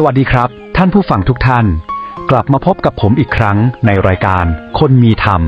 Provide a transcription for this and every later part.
สวัสดีครับ ท่านผู้ฟังทุกท่าน กลับมาพบกับผมอีกครั้งในรายการคนมีธรรม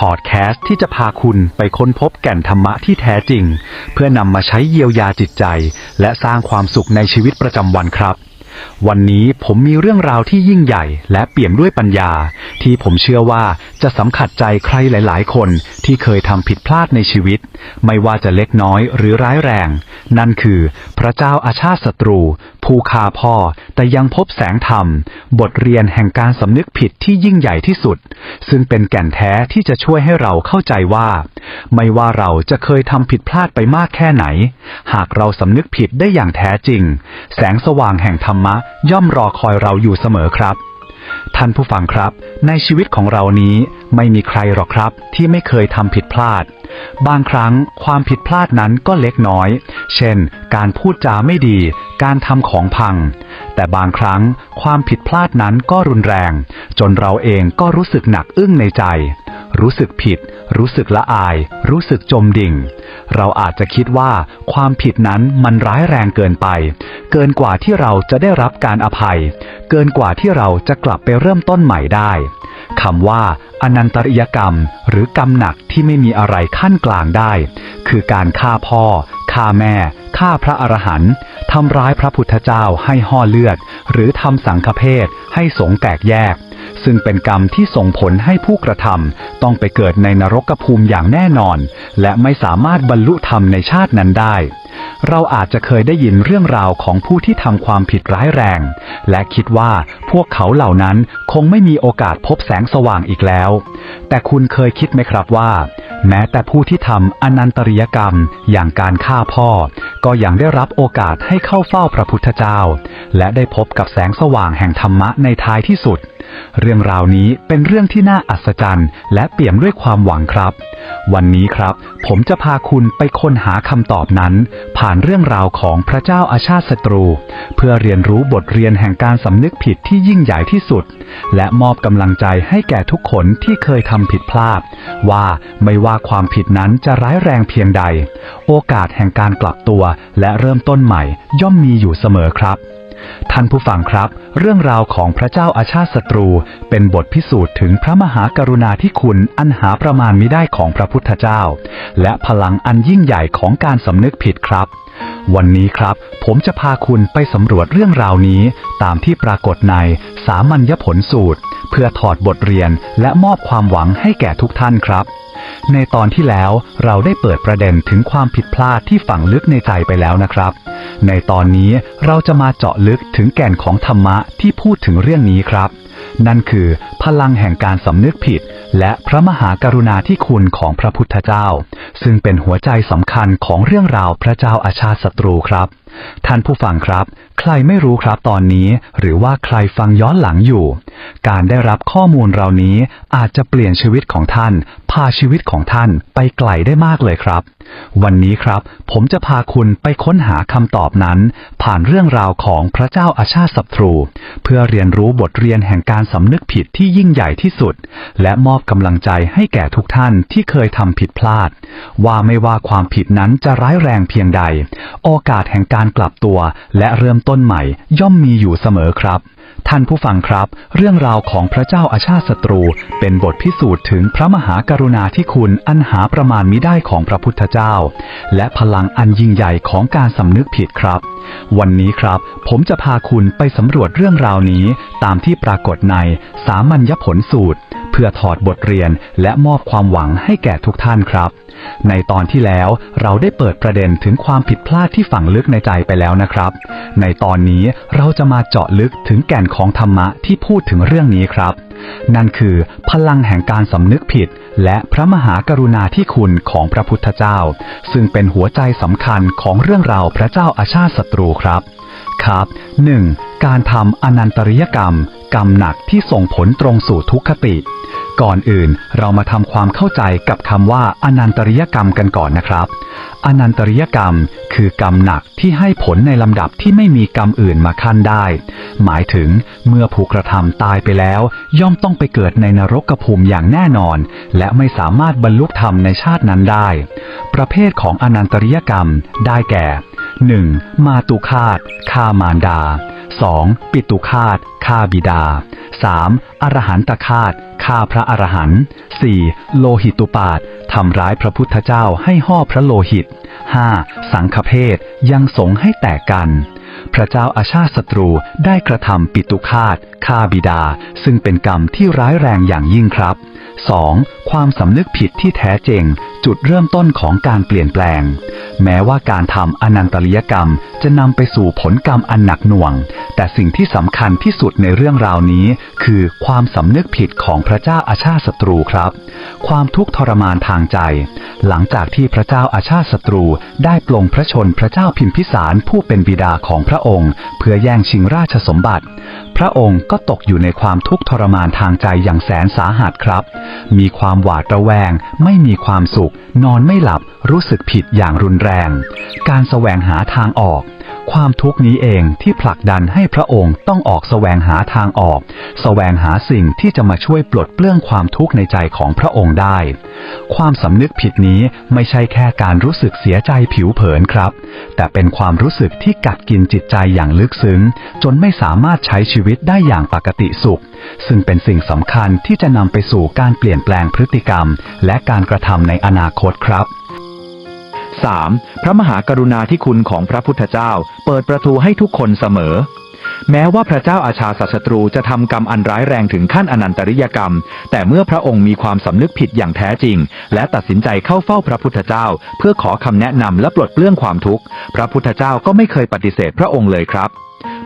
พอดแคสต์ที่จะพาคุณไปค้นพบแก่นธรรมะที่แท้จริง เพื่อนำมาใช้เยียวยาจิตใจ และสร้างความสุขในชีวิตประจำวันครับ วันนี้ผมมีเรื่องราวที่ยิ่งใหญ่ และเปี่ยมด้วยปัญญา ที่ผมเชื่อว่าจะสำคัญใจใครหลาย ๆ คนที่เคยทำผิดพลาดในชีวิต ไม่ว่าจะเล็กน้อยหรือร้ายแรง นั่นคือ พระเจ้าอาชาติศัตรู ผู้ฆ่าพ่อ แต่ยังพบแสงธรรม บทเรียนแห่งการสำนึกผิดที่ยิ่งใหญ่ที่สุด ซึ่งเป็นแก่นแท้ที่จะช่วยให้เราเข้าใจว่า ไม่ว่าเราจะเคยทำผิดพลาดไปมากแค่ไหน หากเราสำนึกผิดได้อย่างแท้จริง แสงสว่างแห่งธรรมะย่อมรอคอยเราอยู่เสมอครับ ท่านผู้ฟังครับ ในชีวิตของเรานี้ไม่มีใครหรอกครับ ที่ไม่เคยทำผิดพลาด บางครั้งความผิดพลาดนั้นก็เล็กน้อย เช่น การพูดจาไม่ดี การทำของพัง แต่บางครั้งความผิดพลาดนั้นก็รุนแรง จนเราเองก็รู้สึกหนักอึ้งในใจ รู้สึกผิด รู้สึกละอาย รู้สึกจมดิ่ง เราอาจจะคิดว่าความผิดนั้นมันร้ายแรงเกินไป เกินกว่าที่เราจะได้รับการอภัย เกินกว่าที่เราจะกลับไปเริ่มต้นใหม่ได้คำว่าอนันตริยกรรม หรือกรรมหนักที่ไม่มีอะไรขั้นกลางได้ คือการฆ่าพ่อฆ่าแม่ฆ่าพระอรหันต์ทำร้ายพระพุทธเจ้าให้ห่อเลือด หรือทำสังฆเพศให้สงแตกแยก ซึ่งเป็นกรรมที่ส่งผลให้ผู้กระทำต้องไปเกิดในนรกภูมิอย่างแน่นอน และไม่สามารถบรรลุธรรมในชาตินั้นได้ เราอาจจะเคยได้ยินเรื่องราวของผู้ที่ทำความผิดร้ายแรง และคิดว่าพวกเขาเหล่านั้นคงไม่มีโอกาสพบแสงสว่างอีกแล้ว แต่คุณเคยคิดไหมครับว่า แม้แต่ผู้ที่ทำอนันตริยกรรมอย่างการฆ่าพ่อ ก็ยังได้รับโอกาสให้เข้าเฝ้าพระพุทธเจ้า และได้พบกับแสงสว่างแห่งธรรมะในท้ายที่สุด เรื่องราวนี้เป็นเรื่องที่น่าอัศจรรย์และเปี่ยมด้วยความหวังครับ วันนี้ครับ ผมจะพาคุณไปค้นหาคำตอบนั้น ผ่านเรื่องราวของพระเจ้าอาชาติศัตรู เพื่อเรียนรู้บทเรียนแห่งการสำนึกผิดที่ยิ่งใหญ่ที่สุด และมอบกำลังใจให้แก่ทุกคนที่เคยทำผิดพลาด ว่าไม่ว่าความผิดนั้นจะร้ายแรงเพียงใด โอกาสแห่งการกลับตัวและเริ่มต้นใหม่ย่อมมีอยู่เสมอครับ ท่านผู้ฟังครับ เรื่องราวของพระเจ้าอาชาติศัตรู เป็นบทพิสูจน์ถึงพระมหากรุณาธิคุณอันหาประมาณมิได้ของพระพุทธเจ้า และพลังอันยิ่งใหญ่ของการสำนึกผิดครับ วันนี้ครับ ผมจะพาคุณไปสำรวจเรื่องราวนี้ ตามที่ปรากฏในสามัญญผลสูตร เพื่อถอดบทเรียนและมอบความหวังให้แก่ทุกท่านครับ ในตอนที่แล้วเราได้เปิดประเด็นถึงความผิดพลาดที่ฝังลึกในใจไปแล้วนะครับ ในตอนนี้เราจะมาเจาะลึกถึงแก่นของธรรมะที่พูดถึงเรื่องนี้ครับ นั่นคือพลังแห่งการสำนึกผิด และพระมหากรุณาธิคุณของพระพุทธเจ้า ซึ่งเป็นหัวใจสำคัญของเรื่องราวพระเจ้าอาชาติศัตรูครับ ท่านผู้ฟังครับ ใครไม่รู้ครับตอนนี้ หรือว่าใครฟังย้อนหลังอยู่ การได้รับข้อมูลเหล่านี้อาจจะเปลี่ยนชีวิตของท่าน พาชีวิตของท่านไปไกลได้มากเลยครับ วันนี้ครับ ผมจะพาคุณไปค้นหาคำตอบนั้น ผ่านเรื่องราวของพระเจ้าอาชาติศัตรู เพื่อเรียนรู้บทเรียนแห่งการสำนึกผิดที่ยิ่งใหญ่ที่สุด และมอบกำลังใจให้แก่ทุกท่านที่เคยทำผิดพลาด ว่าไม่ว่าความผิดนั้นจะร้ายแรงเพียงใด โอกาสแห่งการกลับตัวและเริ่มต้นใหม่ย่อมมีอยู่เสมอครับ ท่านผู้ฟังครับ เรื่องราวของพระเจ้าอาชาติศัตรู เป็นบทพิสูจน์ถึงพระมหากรุณาธิคุณอันหาประมาณมิได้ของพระพุทธเจ้า และพลังอันยิ่งใหญ่ของการสำนึกผิดครับ วันนี้ครับ ผมจะพาคุณไปสำรวจเรื่องราวนี้ ตามที่ปรากฏในสามัญญผลสูตร พื่อถอดบทเรียนและมอบความหวังให้แก่ทุกท่านครับ ในตอนที่แล้วเราได้เปิดประเด็นถึงความผิดพลาดที่ฝังลึกในใจไปแล้วนะครับ ในตอนนี้เราจะมาเจาะลึกถึงแก่นของธรรมะที่พูดถึงเรื่องนี้ครับ นั่นคือพลังแห่งการสำนึกผิด และพระมหากรุณาธิคุณของพระพุทธเจ้า ซึ่งเป็นหัวใจสำคัญของเรื่องราวพระเจ้าอาชาติศัตรูครับครับ 1. การทำอนันตริยกรรม กรรมหนักที่ส่งผลตรงสู่ทุกขติ ก่อนอื่นเรามาทำความเข้าใจกับคำว่าอนันตริยกรรมกันก่อนนะครับ อนันตริยกรรมคือกรรมหนักที่ให้ผลในลำดับที่ไม่มีกรรมอื่นมาขั้นได้ หมายถึงเมื่อผู้กระทำตายไปแล้ว ย่อมต้องไปเกิดในนรกภูมิอย่างแน่นอน และไม่สามารถบรรลุธรรมในชาตินั้นได้ ประเภทของอนันตริยกรรมได้แก่ 1. มาตุคาตฆ่ามารดา 2. ปิตุคาตฆ่าบิดา 3. อรหันตคาตฆ่าพระอรหันต์ 4. โลหิตุปาตทำร้ายพระพุทธเจ้าให้ห่อพระโลหิต 5. สังฆเพศยังสงให้แตกกัน พระเจ้าอาชาติศัตรูได้กระทำปิตุคาตฆ่าบิดา ซึ่งเป็นกรรมที่ร้ายแรงอย่างยิ่งครับ 2. ความสำนึกผิดที่แท้จริง จุดเริ่มต้นของการเปลี่ยนแปลง แม้ว่าการทำอนันตริยกรรมจะนำไปสู่ผลกรรมอันหนักหน่วง แต่สิ่งที่สำคัญที่สุดในเรื่องราวนี้ คือความสำนึกผิดของพระเจ้าอาชาติศัตรูครับ ความทุกข์ทรมานทางใจ หลังจากที่พระเจ้าอาชาติศัตรูได้ปลงพระชนพระเจ้าพิมพิสารผู้เป็นบิดาของพระองค์ เพื่อแย่งชิงราชสมบัติ พระองค์ก็ตกอยู่ในความทุกข์ทรมานทางใจอย่างแสนสาหัสครับ มีความหวาดระแวง ไม่มีความสุข นอนไม่หลับ รู้สึกผิดอย่างรุนแรง การแสวงหาทางออก ความทุกข์นี้เองที่ผลักดันให้พระองค์ต้องออกแสวงหาทางออกแสวงหาสิ่งที่จะมาช่วยปลดเปลื้องความทุกข์ในใจของพระองค์ได้ ความสำนึกผิดนี้ไม่ใช่แค่การรู้สึกเสียใจผิวเผินครับ แต่เป็นความรู้สึกที่กัดกินจิตใจอย่างลึกซึ้ง จนไม่สามารถใช้ชีวิตได้อย่างปกติสุข ซึ่งเป็นสิ่งสำคัญที่จะนำไปสู่การเปลี่ยนแปลงพฤติกรรม และการกระทำในอนาคตครับ 3. พระมหากรุณาธิคุณของพระพุทธเจ้า เปิดประตูให้ทุกคนเสมอ แม้ว่าพระเจ้าอาชาศัตรูจะทำกรรมอันร้ายแรงถึงขั้นอนันตริยกรรม แต่เมื่อพระองค์มีความสำนึกผิดอย่างแท้จริง และตัดสินใจเข้าเฝ้าพระพุทธเจ้า เพื่อขอคำแนะนำและปลดเปลื้องความทุกข์ พระพุทธเจ้าก็ไม่เคยปฏิเสธพระองค์เลยครับ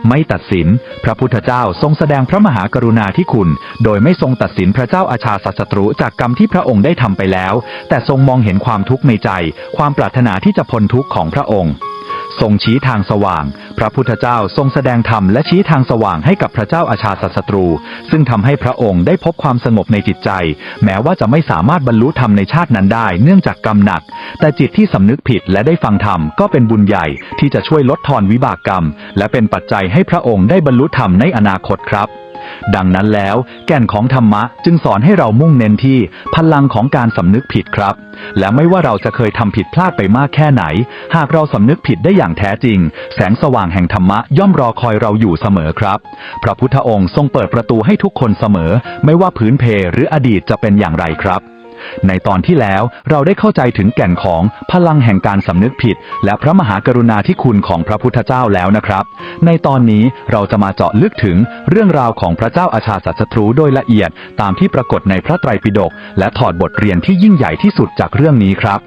ไม่ตัดสิน พระพุทธเจ้าทรงแสดงพระมหากรุณาธิคุณ โดยไม่ทรงตัดสินพระเจ้าอาชาศัตรูจากกรรมที่พระองค์ได้ทำไปแล้ว แต่ทรงมองเห็นความทุกข์ในใจ ความปรารถนาที่จะพ้นทุกข์ของพระองค์ ทรงชี้ทางสว่าง พระพุทธเจ้าทรงแสดงธรรมและชี้ทางสว่างให้กับพระเจ้าอาชาศัตรู ซึ่งทำให้พระองค์ได้พบความสงบในจิตใจ แม้ว่าจะไม่สามารถบรรลุธรรมในชาตินั้นได้ เนื่องจากกรรมหนัก แต่จิตที่สำนึกผิดและได้ฟังธรรมก็เป็นบุญใหญ่ที่จะช่วยลดทอนวิบากกรรม และเป็นปัจจัยให้พระองค์ได้บรรลุธรรมในอนาคตครับ ดังนั้นแล้วแก่นของธรรมะจึงสอนให้เรามุ่งเน้นที่พลังของการสำนึกผิดครับ และไม่ว่าเราจะเคยทำผิดพลาดไปมากแค่ไหน หากเราสำนึกผิดได้อย่างแท้จริง แสงสว่างแห่งธรรมะย่อมรอคอยเราอยู่เสมอครับ พระพุทธองค์ทรงเปิดประตูให้ทุกคนเสมอ ไม่ว่าพื้นเพหรืออดีตจะเป็นอย่างไรครับ ในตอนที่แล้วเราได้เข้าใจถึงแก่นของพลังแห่งการสำนึกผิด และพระมหากรุณาธิคุณของพระพุทธเจ้าแล้วนะครับ ในตอนนี้เราจะมาเจาะลึกถึงเรื่องราวของพระเจ้าอาชาศัตรูโดยละเอียด ตามที่ปรากฏในพระไตรปิฎกและถอดบทเรียนที่ยิ่งใหญ่ที่สุดจากเรื่องนี้ครับ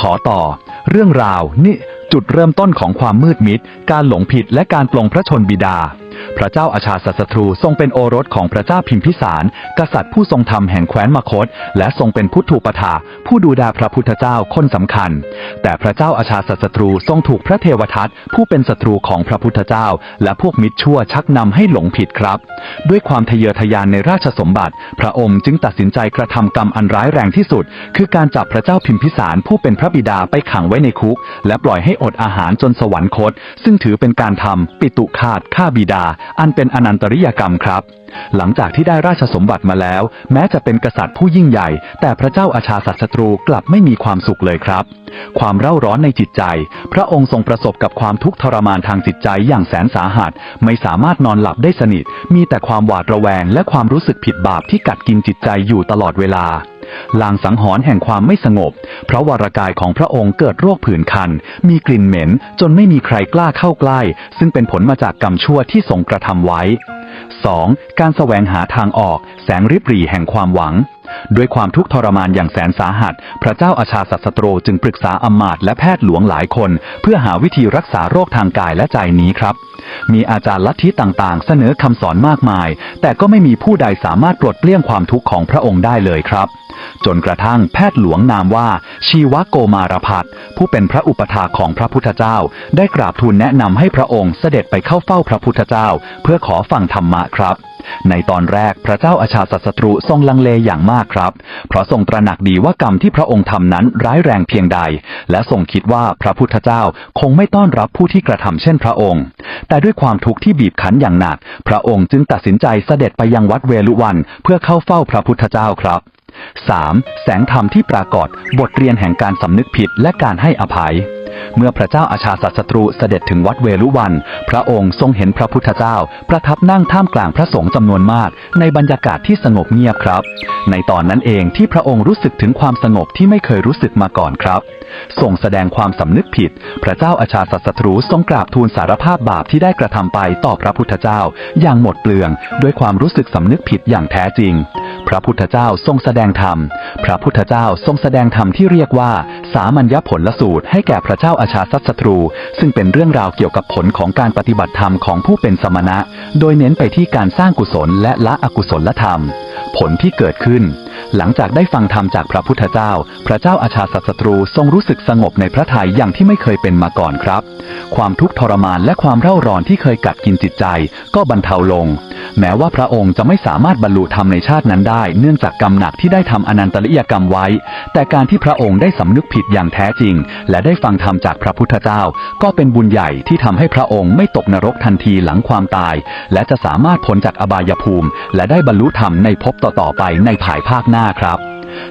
ขอต่อ เรื่องราวนี่จุดเริ่มต้นของความมืดมิด การหลงผิดและการปลงพระชนบิดา พระเจ้าอาชาศัตรูทรงเป็นโอรสของพระเจ้าพิมพิสาร กษัตริย์ผู้ทรงธรรมแห่งแคว้นมคต และทรงเป็นพุทธูปถาผู้ดูแลพระพุทธเจ้าคนสำคัญ แต่พระเจ้าอาชาศัตรูทรงถูกพระเทวทัตผู้เป็นศัตรูของพระพุทธเจ้า และพวกมิตรชั่วชักนำให้หลงผิดครับ ด้วยความทะเยอทะยานในราชสมบัติ พระองค์จึงตัดสินใจกระทำกรรมอันร้ายแรงที่สุด คือการจับพระเจ้าพิมพิสารผู้เป็นพระบิดาไปขังไว้ในคุก และปล่อยให้อดอาหารจนสวรรคต ซึ่งถือเป็นการทำปิตุคาตฆ่าบิดาอันเป็นอนันตริยกรรมครับ หลังจากที่ได้ราชสมบัติมาแล้ว แม้จะเป็นกษัตริย์ผู้ยิ่งใหญ่ แต่พระเจ้าอาชาศัตรูกลับไม่มีความสุขเลยครับ ความเร่าร้อนในจิตใจ พระองค์ทรงประสบกับความทุกข์ทรมานทางจิตใจอย่างแสนสาหัส ไม่สามารถนอนหลับได้สนิท มีแต่ความหวาดระแวงและความรู้สึกผิดบาปที่กัดกินจิตใจอยู่ตลอดเวลา ลางสังหรณ์แห่งความไม่สงบ เพราะวรากายของพระองค์เกิดโรคผื่นคัน มีกลิ่นเหม็น จนไม่มีใครกล้าเข้าใกล้ ซึ่งเป็นผลมาจากกรรมชั่วที่ทรงกระทำไว้ 2. การแสวงหาทางออก แสงริบหรี่แห่งความหวัง ด้วยความทุกข์ทรมานอย่างแสนสาหัส พระเจ้าอาชาศัตรูจึงปรึกษาอำมาตย์และแพทย์หลวงหลายคน เพื่อหาวิธีรักษาโรคทางกายและใจนี้ครับ มีอาจารย์ลัทธิต่างๆ เสนอคำสอนมากมาย แต่ก็ไม่มีผู้ใดสามารถปลดเปลื้องความทุกข์ของพระองค์ได้เลยครับ จนกระทั่งแพทย์หลวงนามว่าชีวโกมารพัฒน์ผู้เป็นพระอุปถาของพระพุทธเจ้า ได้กราบทูลแนะนำให้พระองค์เสด็จไปเข้าเฝ้าพระพุทธเจ้า เพื่อขอฟังธรรมะครับ ในตอนแรกพระเจ้าอาชาศัตรูทรงลังเลอย่างมากครับ เพราะทรงตระหนักดีว่ากรรมที่พระองค์ทำนั้นร้ายแรงเพียงใด และทรงคิดว่าพระพุทธเจ้าคงไม่ต้อนรับผู้ที่กระทำเช่นพระองค์ แต่ด้วยความทุกข์ที่บีบคั้นอย่างหนัก พระองค์จึงตัดสินใจเสด็จไปยังวัดเวลุวัน เพื่อเข้าเฝ้าพระพุทธเจ้าครับ 3. แสงธรรมที่ปรากฏบทเรียนแห่งการสำนึกผิดและการให้อภัย เมื่อพระเจ้าอาชาศัตรูเสด็จถึงวัดเวลุวัน พระองค์ทรงเห็นพระพุทธเจ้า ประทับนั่งท่ามกลางพระสงฆ์จำนวนมาก ในบรรยากาศที่สงบเงียบครับ ในตอนนั้นเองที่พระองค์รู้สึกถึงความสงบที่ไม่เคยรู้สึกมาก่อนครับทรงแสดงความสำนึกผิด พระเจ้าอาชาศัตรูทรงกราบทูลสารภาพบาปที่ได้กระทำไปต่อพระพุทธเจ้า อย่างหมดเปลือง ด้วยความรู้สึกสำนึกผิดอย่างแท้จริง พระพุทธเจ้าทรงแสดงธรรม พระพุทธเจ้าทรงแสดงธรรมที่เรียกว่า สามัญญผลลสูตร ให้แก่พระเจ้าอาชาสัตศัตรู ซึ่งเป็นเรื่องราวเกี่ยวกับผลของการปฏิบัติธรรมของผู้เป็นสมณะ โดยเน้นไปที่การสร้างกุศลและละอกุศลธรรม ผลที่เกิดขึ้น หลังจากได้ฟังธรรมจากพระพุทธเจ้า พระเจ้าอาชาสัตศัตรูทรงรู้สึกสงบในพระทัยอย่างที่ไม่เคยเป็นมาก่อนครับ ความทุกข์ทรมานและความเร่าร้อนที่เคยกัดกินจิตใจ ก็บรรเทาลง แม้ว่าพระองค์จะไม่สามารถบรรลุธรรมในชาตินั้นได้ เนื่องจากกรรมหนักที่ได้ทำอนันตริยกรรมไว้ แต่การที่พระองค์ได้สำนึกผิดอย่างแท้จริง และได้ฟังธรรมจากพระพุทธเจ้า ก็เป็นบุญใหญ่ที่ทำให้พระองค์ไม่ตกนรกทันทีหลังความตาย และจะสามารถพ้นจากอบายภูมิ และได้บรรลุธรรมในภพต่อๆไปในภายภาคหน้าครับ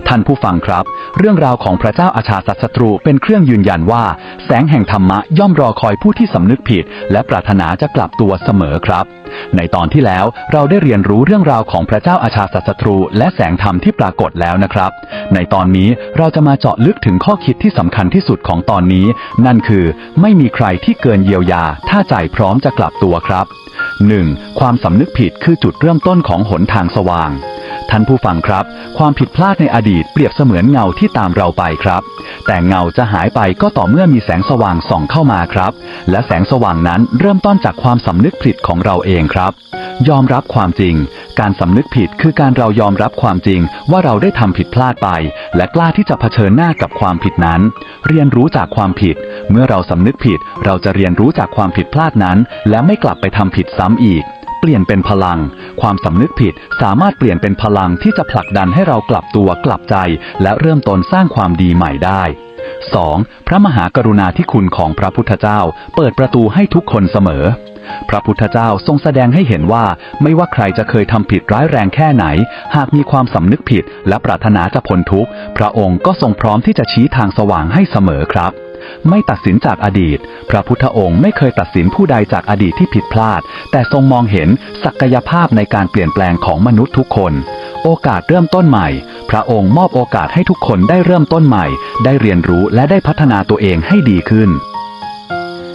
ท่านผู้ฟังครับ เรื่องราวของพระเจ้าอาชาสัตศัตรูเป็นเครื่องยืนยันว่า แสงแห่งธรรมะย่อมรอคอยผู้ที่สำนึกผิด และปรารถนาจะกลับตัวเสมอครับ ในตอนที่แล้วเราได้เรียนรู้เรื่องราวของพระเจ้าอาชาสัตศัตรู และแสงธรรมที่ปรากฏแล้วนะครับ ในตอนนี้เราจะมาเจาะลึกถึงข้อคิดที่สำคัญที่สุดของตอนนี้ นั่นคือ ไม่มีใครที่เกินเยียวยา ถ้าใจพร้อมจะกลับตัวครับ 1. ความสำนึกผิดคือจุดเริ่มต้นของหนทางสว่าง ท่านผู้ฟังครับ ความผิดพลาดในอดีตเปรียบเสมือนเงาที่ตามเราไปครับ แต่เงาจะหายไปก็ต่อเมื่อมีแสงสว่างส่องเข้ามาครับ และแสงสว่างนั้นเริ่มต้นจากความสำนึกผิดของเราเองครับ ยอมรับความจริง การสำนึกผิดคือการเรายอมรับความจริง ว่าเราได้ทำผิดพลาดไป และกล้าที่จะเผชิญหน้ากับความผิดนั้น เรียนรู้จากความผิด เมื่อเราสำนึกผิด เราจะเรียนรู้จากความผิดพลาดนั้น และไม่กลับไปทำผิดซ้ำอีก เปลี่ยนเป็นพลัง ความสำนึกผิดสามารถเปลี่ยนเป็นพลังที่จะผลักดันให้เรากลับตัวกลับใจ และเริ่มต้นสร้างความดีใหม่ได้ 2. พระมหากรุณาธิคุณของพระพุทธเจ้า เปิดประตูให้ทุกคนเสมอ พระพุทธเจ้าทรงแสดงให้เห็นว่า ไม่ว่าใครจะเคยทำผิดร้ายแรงแค่ไหน หากมีความสำนึกผิดและปรารถนาจะพ้นทุกข์ พระองค์ก็ทรงพร้อมที่จะชี้ทางสว่างให้เสมอครับไม่ตัดสินจากอดีต พระพุทธองค์ไม่เคยตัดสินผู้ใดจากอดีตที่ผิดพลาด แต่ทรงมองเห็นศักยภาพในการเปลี่ยนแปลงของมนุษย์ทุกคน โอกาสเริ่มต้นใหม่ พระองค์มอบโอกาสให้ทุกคนได้เริ่มต้นใหม่ ได้เรียนรู้และได้พัฒนาตัวเองให้ดีขึ้น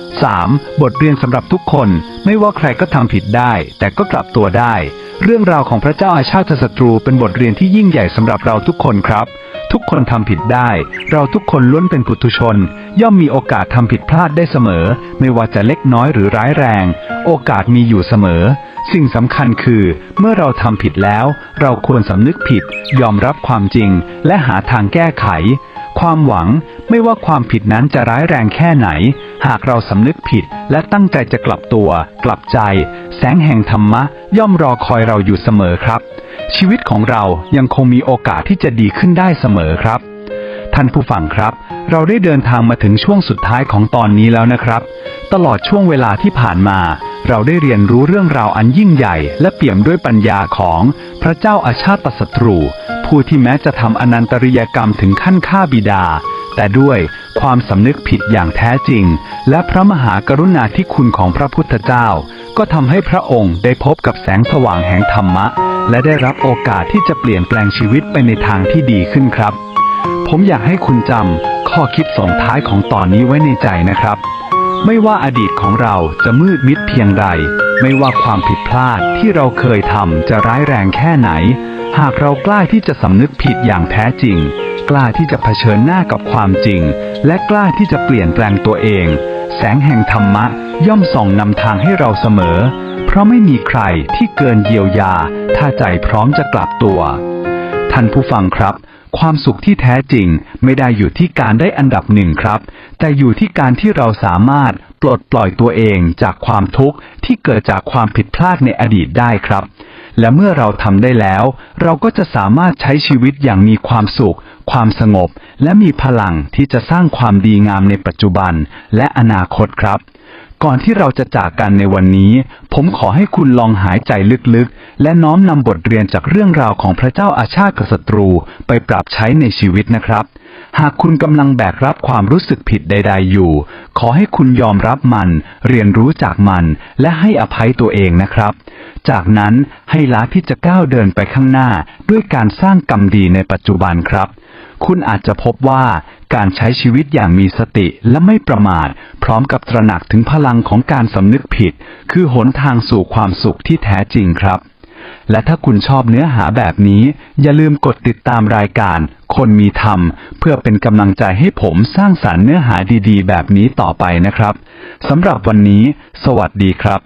3. บทเรียนสำหรับทุกคนไม่ว่าใครก็ทำผิดได้ แต่ก็กลับตัวได้ เรื่องราวของพระเจ้าอาชาติศัตรูเป็นบทเรียนที่ยิ่งใหญ่สำหรับเราทุกคนครับ ทุกคนทำผิดได้ เราทุกคนล้วนเป็นปุถุชน ย่อมมีโอกาสทำผิดพลาดได้เสมอ ไม่ว่าจะเล็กน้อยหรือร้ายแรง โอกาสมีอยู่เสมอ สิ่งสำคัญคือ เมื่อเราทำผิดแล้ว เราควรสำนึกผิด ยอมรับความจริง และหาทางแก้ไข ความหวังไม่ว่าความผิดนั้นจะร้ายแรงแค่ไหน หากเราสำนึกผิดและตั้งใจจะกลับตัว กลับใจ แสงแห่งธรรมะ ย่อมรอคอยเราอยู่เสมอครับ ชีวิตของเรายังคงมีโอกาสที่จะดีขึ้นได้เสมอครับ ท่านผู้ฟังครับ เราได้เดินทางมาถึงช่วงสุดท้ายของตอนนี้แล้วนะครับ ตลอดช่วงเวลาที่ผ่านมา เราได้เรียนรู้เรื่องราวอันยิ่งใหญ่ และเปี่ยมด้วยปัญญาของพระเจ้าอาชาติศัตรู ผู้ที่แม้จะทำอนันตริยกรรมถึงขั้นฆ่าบิดา แต่ด้วยความสำนึกผิดอย่างแท้จริง และพระมหากรุณาธิคุณของพระพุทธเจ้า ก็ทำให้พระองค์ได้พบกับแสงสว่างแห่งธรรมะ และได้รับโอกาสที่จะเปลี่ยนแปลงชีวิตไปในทางที่ดีขึ้นครับ ผมอยากให้คุณจำข้อคิดส่งท้ายของตอนนี้ไว้ในใจนะครับ ไม่ว่าอดีตของเราจะมืดมิดเพียงใด ไม่ว่าความผิดพลาดที่เราเคยทำจะร้ายแรงแค่ไหน หากเรากล้าที่จะสำนึกผิดอย่างแท้จริง กล้าที่จะเผชิญหน้ากับความจริง และกล้าที่จะเปลี่ยนแปลงตัวเอง แสงแห่งธรรมะย่อมส่องนำทางให้เราเสมอ เพราะไม่มีใครที่เกินเยียวยา ถ้าใจพร้อมจะกลับตัว ท่านผู้ฟังครับ ความสุขที่แท้จริงไม่ได้อยู่ที่การได้อันดับหนึ่งครับ แต่อยู่ที่การที่เราสามารถปลดปล่อยตัวเองจากความทุกข์ที่เกิดจากความผิดพลาดในอดีตได้ครับ และเมื่อเราทำได้แล้ว เราก็จะสามารถใช้ชีวิตอย่างมีความสุข ความสงบ และมีพลังที่จะสร้างความดีงามในปัจจุบัน และอนาคตครับ ก่อนที่เราจะจากกันในวันนี้ ผมขอให้คุณลองหายใจลึกๆ และน้อมนำบทเรียนจากเรื่องราวของพระเจ้าอาชาติกับศัตรูไปปรับใช้ในชีวิตนะครับ หากคุณกำลังแบกรับความรู้สึกผิดใด ๆ อยู่ ขอให้คุณยอมรับมัน เรียนรู้จากมัน และให้อภัยตัวเองนะครับ จากนั้นให้ละที่จะก้าวเดินไปข้างหน้า ด้วยการสร้างกรรมดีในปัจจุบันครับ คุณอาจจะพบว่า การใช้ชีวิตอย่างมีสติและไม่ประมาท พร้อมกับตระหนักถึงพลังของการสำนึกผิด คือหนทางสู่ความสุขที่แท้จริงครับ และถ้าคุณชอบเนื้อหาแบบนี้ อย่าลืมกดติดตามรายการ คนมีธรรม เพื่อเป็นกำลังใจให้ผมสร้างสารรค์เนื้อหาดีๆ แบบนี้ต่อไปนะครับสำหรับวันนี้ สวัสดีครับ